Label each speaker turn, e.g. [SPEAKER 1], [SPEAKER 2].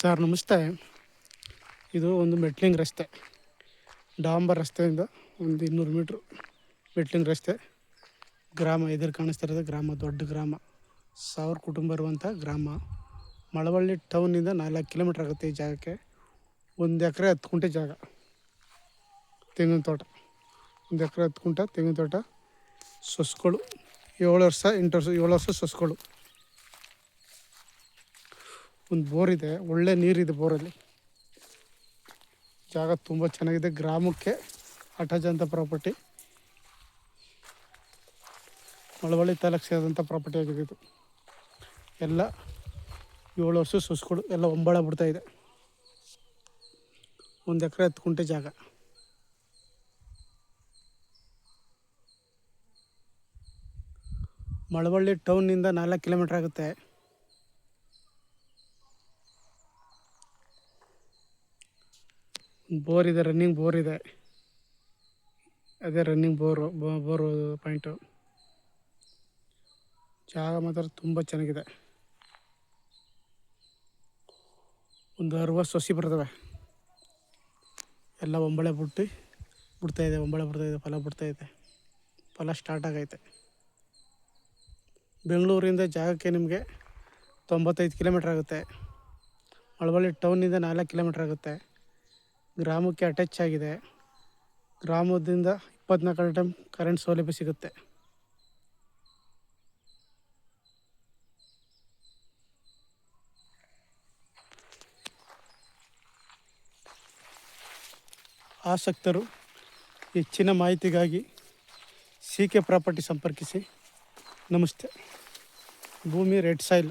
[SPEAKER 1] Sir, ನಮಸ್ತೆ. ಇದು ಒಂದು ಮೆಟ್ಲಿಂಗ್ ರಸ್ತೆ. ಡಾಂಬರ್ ರಸ್ತೆಯಿಂದ ಒಂದು ಇನ್ನೂರು ಮೀಟ್ರ್ ಮೆಟ್ಲಿಂಗ್ ರಸ್ತೆ. ಗ್ರಾಮ ಎದುರು ಕಾಣಿಸ್ತಾ ಇರೋದು ಗ್ರಾಮ, ದೊಡ್ಡ ಗ್ರಾಮ. ಸಾವಿರ ಕುಟುಂಬ ಇರುವಂಥ ಗ್ರಾಮ. ಮಳವಳ್ಳಿ ಟೌನಿಂದ ನಾಲ್ಕು ಕಿಲೋಮೀಟ್ರ್ ಆಗುತ್ತೆ ಈ ಜಾಗಕ್ಕೆ. ಒಂದು ಎಕರೆ ಹತ್ತು ಕುಂಟೆ ಜಾಗ. ತೆಂಗಿನ ತೋಟ. ಒಂದು ಎಕರೆ ಹತ್ತು ಕುಂಟೆ ತೆಂಗಿನ ತೋಟ. ಸೊಸ್ಗಳು ಏಳು ವರ್ಷ, ಎಂಟು ವರ್ಷ, ಏಳು ವರ್ಷ ಸೊಸ್ಗಳು ಒಂದು ಬೋರ್ ಇದೆ, ಒಳ್ಳೆ ನೀರಿದೆ ಬೋರಲ್ಲಿ. ಜಾಗ ತುಂಬ ಚೆನ್ನಾಗಿದೆ, ಗ್ರಾಮಕ್ಕೆ ಅಟ್ಯಾಚ್ ಅಂತ ಪ್ರಾಪರ್ಟಿ. ಮಳವಳ್ಳಿ ತಾಲೂಕು ಸೇರಿದಂಥ ಪ್ರಾಪರ್ಟಿ ಆಗಿದೆ ಇದು ಎಲ್ಲ ಏಳು ವರ್ಷ ಸುಸ್ಕೊಡು ಎಲ್ಲ ಒಂಬಳ ಬಿಡ್ತಾಯಿದೆ ಒಂದು ಎಕರೆ ಹತ್ತು ಕುಂಟೆ ಜಾಗ. ಮಳವಳ್ಳಿ ಟೌನ್ನಿಂದ ನಾಲ್ಕು ಕಿಲೋಮೀಟ್ರ್ ಆಗುತ್ತೆ. ಬೋರ್ ಇದೆ ರನ್ನಿಂಗ್ ಬೋರ್ ಇದೆ. ಅದೇ ರನ್ನಿಂಗ್ ಬೋರು ಬೋರ್ ಪಾಯಿಂಟು ಜಾಗ ಮಾತ್ರ ತುಂಬ ಚೆನ್ನಾಗಿದೆ. ಒಂದು ಅರವತ್ತು ಸೊಸಿ ಬರ್ತವೆ. ಎಲ್ಲ ಒಂಬಳೆ ಬಿಟ್ಟು ಬಿಡ್ತಾಯಿದೆ ಒಂಬಳೆ ಬಿಡ್ತಾಯಿದೆ ಫಲ ಬಿಡ್ತಾ ಇದೆ. ಫಲ ಸ್ಟಾರ್ಟ್ ಆಗೈತೆ. ಬೆಂಗಳೂರಿಂದ ಜಾಗಕ್ಕೆ ನಿಮಗೆ ತೊಂಬತ್ತೈದು ಕಿಲೋಮೀಟ್ರ್ ಆಗುತ್ತೆ. ಮಳವಳ್ಳಿ ಟೌನಿಂದ ನಾಲ್ಕು ಕಿಲೋಮೀಟ್ರ್ ಆಗುತ್ತೆ. ಗ್ರಾಮಕ್ಕೆ ಅಟ್ಯಾಚ್ ಆಗಿದೆ. ಗ್ರಾಮದಿಂದ ಇಪ್ಪತ್ನಾಲ್ಕು ಟೈಮ್ ಕರೆಂಟ್ ಸೌಲಭ್ಯ ಸಿಗುತ್ತೆ. ಆಸಕ್ತರು ಹೆಚ್ಚಿನ ಮಾಹಿತಿಗಾಗಿ ಸಿ ಕೆ ಪ್ರಾಪರ್ಟಿ ಸಂಪರ್ಕಿಸಿ. ನಮಸ್ತೆ. ಭೂಮಿ ರೆಡ್ ಸಾಯಿಲ್